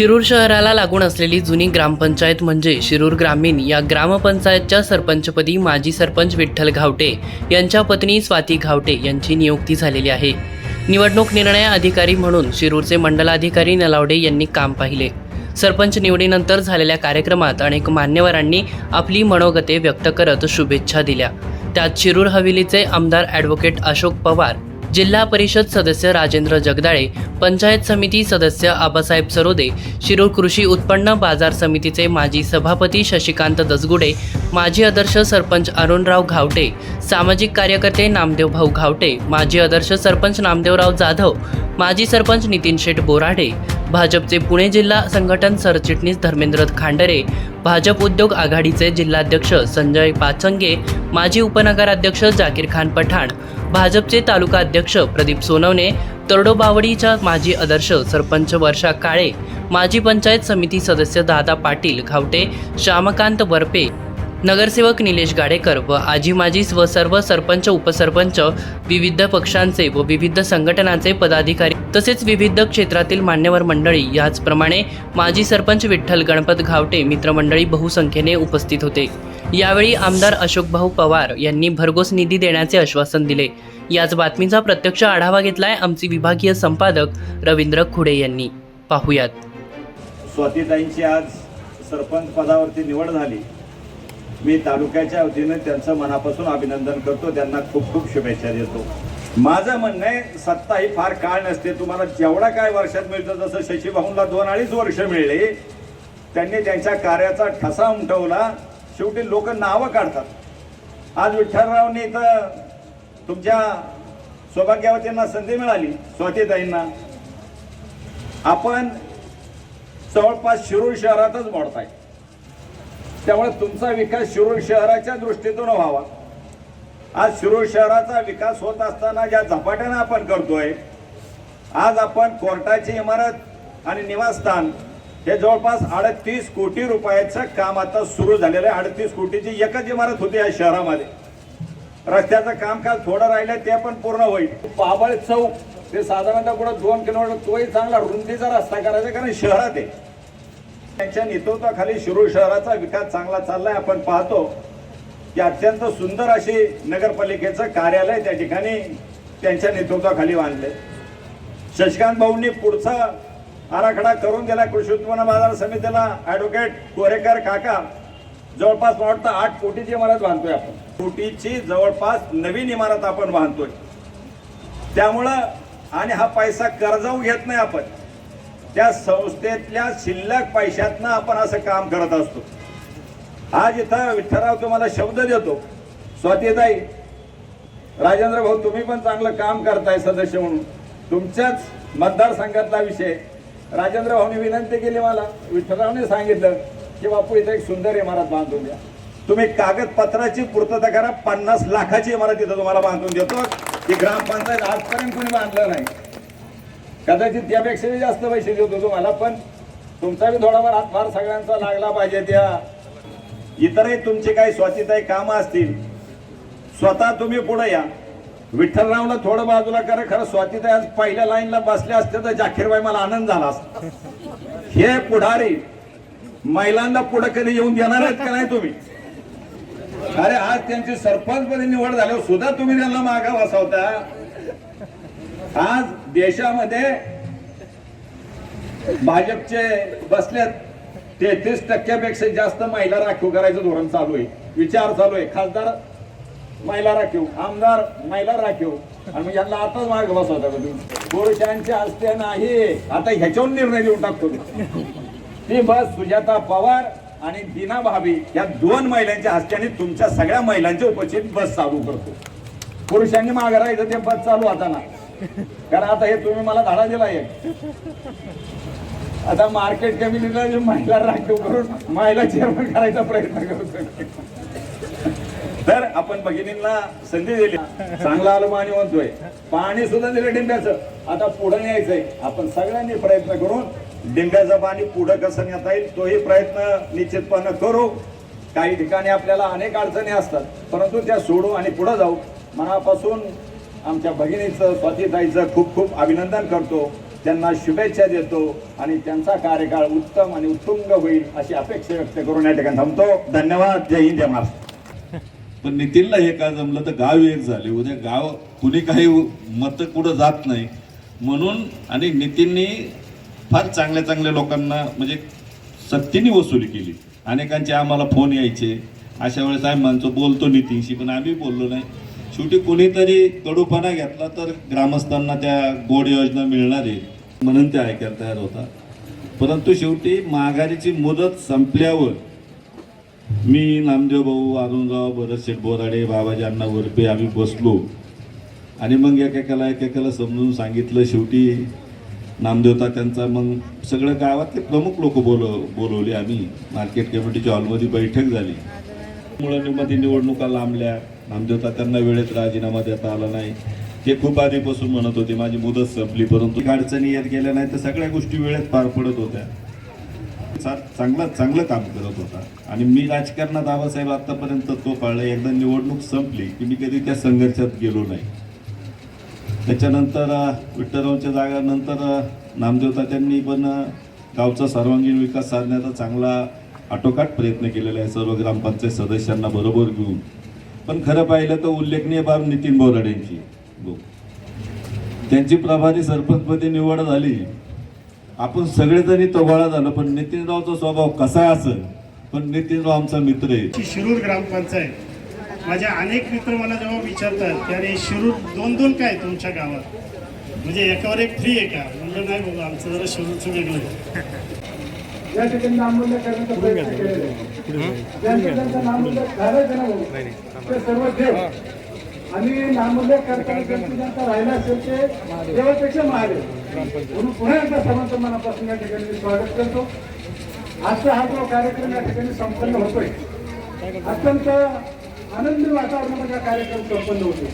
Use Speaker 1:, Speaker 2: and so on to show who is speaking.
Speaker 1: शिरूर शहराला लागून असलेली जुनी ग्रामपंचायत म्हणजे शिरूर ग्रामीण या ग्रामपंचायतच्या सरपंचपदी माजी सरपंच विठ्ठल घावटे यांच्या पत्नी स्वाती घावटे यांची नियुक्ती झालेली आहे. निवडणूक निर्णय अधिकारी म्हणून शिरूरचे मंडलाधिकारी नलावडे यांनी काम पाहिले. सरपंच निवडीनंतर झालेल्या कार्यक्रमात अनेक मान्यवरांनी आपली मनोगते व्यक्त करत शुभेच्छा दिल्या. त्यात शिरूर हवेलीचे आमदार ॲडव्होकेट अशोक पवार जिल्हा परिषद सदस्य राजेंद्र जगदाळे पंचायत समिती सदस्य आबासाहेब सरोदे शिरूर कृषी उत्पन्न बाजार समितीचे माजी सभापती शशिकांत दसगुडे माजी आदर्श सरपंच अरुणराव घावटे सामाजिक कार्यकर्ते नामदेव भाऊ घावटे माजी आदर्श सरपंच नामदेवराव जाधव माजी सरपंच नितीन शेठ बोराडे भाजपचे पुणे जिल्हा संघटन सरचिटणीस धर्मेंद्र खांडरे भाजप उद्योग आघाडीचे जिल्हाध्यक्ष संजय पाचंगे माजी उपनगराध्यक्ष जाकीर खान पठाण भाजपचे तालुका अध्यक्ष प्रदीप सोनवणे तरडोबावडीच्या माजी आदर्श सरपंच वर्षा काळे माजी पंचायत समिती सदस्य दादा पाटील घावटे श्यामकांत बर्पे नगरसेवक निलेश गाडेकर व आजी माजी व सर्व सरपंच उपसरपंच विविध पक्षांचे व विविध संघटनांचे पदाधिकारी तसेच विविध क्षेत्रातील मान्यवर मंडळी याचप्रमाणे माजी सरपंच विठ्ठल गणपत घावटे मित्रमंडळी बहुसंख्येने उपस्थित होते. यावेळी आमदार अशोकभाऊ पवार यांनी भरघोस निधी देण्याचे आश्वासन दिले. याच बातमीचा प्रत्यक्ष आढावा घेतलाय आमचे विभागीय संपादक रवींद्र खुडे यांनी. पाहुयात.
Speaker 2: स्वातीताईंची आज सरपंच पदावरती निवड झाली. मी तालुक्याच्या वतीनं त्यांचं मनापासून अभिनंदन करतो. त्यांना खूप खूप शुभेच्छा देतो. माझं म्हणणं आहे सत्ता ही फार काळ नसते. तुम्हाला जेवढा काय वर्षात मिळतं जसं शशीभाऊंना दोन अडीच वर्ष मिळले त्यांनी त्यांच्या कार्याचा ठसा उमटवला. शेवटी लोक नावं काढतात. आज विठ्ठलरावनी इथं तुमच्या सौभाग्यावतींना संधी मिळाली स्वातीताईंना आपण जवळपास शिरूर शहरातच मोडताय. त्यामुळे तुमचा विकास शिरूर शहराच्या दृष्टीतून व्हावा. आज शिरूर शहराचा विकास होत असताना ज्या झपाट्यानं आपण करतोय आज आपण कोर्टाची इमारत आणि निवासस्थान हे जवळपास अडतीस कोटी रुपयाचं काम आता सुरू झालेलं आहे. अडतीस कोटीची एकच इमारत होती या शहरामध्ये. रस्त्याचं कामकाज थोडं राहिलं ते पण पूर्ण होईल. पाबळ चौक ते साधारणतः पुढे दोन किलोमीटर तोही चांगला रुंदीचा रस्ता करायचा कारण शहरात आहे. त्यांच्या नेतृत्वाखाली शिरूर शहराचा विकास चांगला चाललाय. आपण पाहतो की अत्यंत सुंदर अशी नगरपालिकेचं कार्यालय त्या ठिकाणी त्यांच्या नेतृत्वाखाली बांधले. शशिकांत भाऊंनी पुढचा आराखडा करून दिला कृषी उत्पन्न बाजार समितीला. ॲडव्होकेट कोरेकर काका जवळपास मला वाटतं आठ कोटीची इमारत बांधतोय आपण. कोटीची जवळपास नवीन इमारत आपण बांधतोय. त्यामुळं आणि हा पैसा कर्जाऊ घेत नाही आपण. त्या संस्थेतल्या शिल्लक पैशातनं आपण असं काम करत असतो. आज इथं विठ्ठलराव तुम्हाला शब्द देतो. स्वातीताई राजेंद्र भाऊ तुम्ही पण चांगलं काम करताय सदस्य म्हणून. तुमच्याच मतदारसंघातला विषय. राजेंद्र भाऊनी विनंती केली मला. विठ्ठलरावने सांगितलं की बापू इथं एक सुंदर इमारत बांधून द्या. तुम्ही कागदपत्राची पूर्तता करा. पन्नास लाखाची इमारत इथं तुम्हाला बांधून देतो. की ग्रामपंचायत आजपर्यंत कोणी बांधलं नाही. कदाचित त्यापेक्षाही जास्त पैसे देतो तुम्हाला पण तुमचा बी थोडाफार हातभार सगळ्यांचा लागला पाहिजे त्या. इतरही तुमचे काही स्वच्छताही कामं असतील स्वतः तुम्ही पुढे या. विठ्ठलरावला थोडं बाजूला करा खरं स्वातीताई आज पहिल्या लाईनला बसले असते तर जाखीरबाई मला आनंद झाला असता. हे पुढारी महिलांना पुढे कधी येऊन देणार आहेत का नाही तुम्ही? अरे आज त्यांची सरपंचपदी निवड झाल्यावर सुद्धा तुम्ही त्यांना मागा बसवता. आज देशामध्ये भाजपचे बसल्यात तेहतीस टक्क्यापेक्षा जास्त महिला राखीव करायचं धोरण चालू आहे. विचार चालू आहे. खासदार महिला राखीव आमदार महिला राखीव. आणि यांना आताच मार्ग बसवता पुरुषांच्या हस्ते नाही. आता ह्याच्यावर निर्णय घेऊन टाकतो ती बस सुजाता पवार आणि दिना भाभी या दोन महिलांच्या हस्त्याने तुमच्या सगळ्या महिलांच्या उपस्थित बस चालू करतो. पुरुषांनी मागे राहायचं ते बस चालू आता ना कारण आता हे तुम्ही मला धाडा दिला आता मार्केट कमिटीला महिला राखीव करून महिला चेअरमन करायचा प्रयत्न करतो तर आपण भगिनींना संधी दिली. चांगला आलो आणि म्हणतोय. पाणी सुद्धा दिलं डिंब्याचं. आता पुढं न्यायचंय. आपण सगळ्यांनी प्रयत्न करून डिंब्याचं पाणी पुढं कसं नेता येईल तोही प्रयत्न निश्चितपणे करू. काही ठिकाणी आपल्याला अनेक अडचणी असतात. परंतु त्या सोडू आणि पुढे जाऊ. मनापासून आमच्या भगिनीचं स्वातीताईचं खूप खूप अभिनंदन करतो. त्यांना शुभेच्छा देतो आणि त्यांचा कार्यकाळ उत्तम आणि उत्तुंग होईल अशी अपेक्षा व्यक्त करून या ठिकाणी थांबतो. धन्यवाद. जय हिंद जय महाराष्ट्र.
Speaker 3: पण नितीनला हे का जमलं? तर गाव एक झाले. उद्या गाव कुणी काही मतं कुठं जात नाही. म्हणून आणि नितीननी फार चांगल्या चांगल्या लोकांना म्हणजे सक्तीने वसुली केली. अनेकांचे आम्हाला फोन यायचे. अशा वेळेस आम्ही म्हणतो बोलतो नितीनशी पण आम्ही बोललो नाही. शेवटी कोणीतरी कडूपणा घेतला तर ग्रामस्थांना त्या गोड योजना मिळणार आहे म्हणून ते ऐकायला तयार होता परंतु शेवटी माघारीची मुदत संपल्यावर मी नामदेव भाऊ अरुणराव भरत शेठ बोराडे बाबाजी अण्णा वरपे आम्ही बसलो. आणि मग एकेकाला एकेकाला समजून सांगितलं शेवटी नामदेवता त्यांचा मग सगळं गावातले प्रमुख लोक बोल बोलवले आम्ही. मार्केट कमिटीच्या हॉलमध्ये बैठक झाली. मुलांमध्ये निवडणुका लांबल्या. नामदेवता त्यांना वेळेत राजीनामा देता आला नाही. ते खूप आधीपासून म्हणत होते माझी मुदत संपली परंतु अडचणी येत गेल्या नाही तर सगळ्या गोष्टी वेळेत पार पडत होत्या. चांगला चांगलं काम करत होता. आणि मी राजकारणात आबासाहेब आतापर्यंत तो पाळला. एकदा निवडणूक संपली की मी कधी त्या संघर्षात गेलो नाही. त्याच्यानंतर विठ्ठलरावच्या जागानंतर नामदेवता त्यांनी पण गावचा सर्वांगीण विकास साधण्याचा चांगला आटोकाट प्रयत्न केलेला आहे सर्व ग्रामपंचायत सदस्यांना बरोबर घेऊन. पण खरं पाहिलं तर उल्लेखनीय बाब नितीन बोराड यांची त्यांची प्रभारी सरपंचपदी निवड झाली. आपण सगळेजणी तोबाळा झालो पण नितीनरावचा स्वभाव कसा असेल? पण नितीनराव आमचा मित्र आहे.
Speaker 4: शिरूर ग्रामपंचायत. माझे अनेक मित्र मला जेव्हा विचारतात की अरे शिरूर दोन दोन काय तुमच्या गावात? म्हणजे एकावर एक फ्री आहे का? म्हणलं नाही बघा आमचं जरा शिरूरचं वेगळं
Speaker 5: या ठिकाणी नामूल्य करण्याचा प्रयत्न केलेला आहे. ज्यांचं ज्यांचं नामूल्य झालं ना भाऊ, ते सर्व देव आणि नामूल्य करताना ज्यांचं ज्यांचं राहिलं असेल ते देवापेक्षा महादेव. म्हणून पुन्हा एकदा सर्वांचं मनापासून या ठिकाणी स्वागत करतो. आजचा हा जो कार्यक्रम या ठिकाणी संपन्न होतोय अत्यंत आनंदी वातावरणामध्ये हा कार्यक्रम संपन्न होतोय.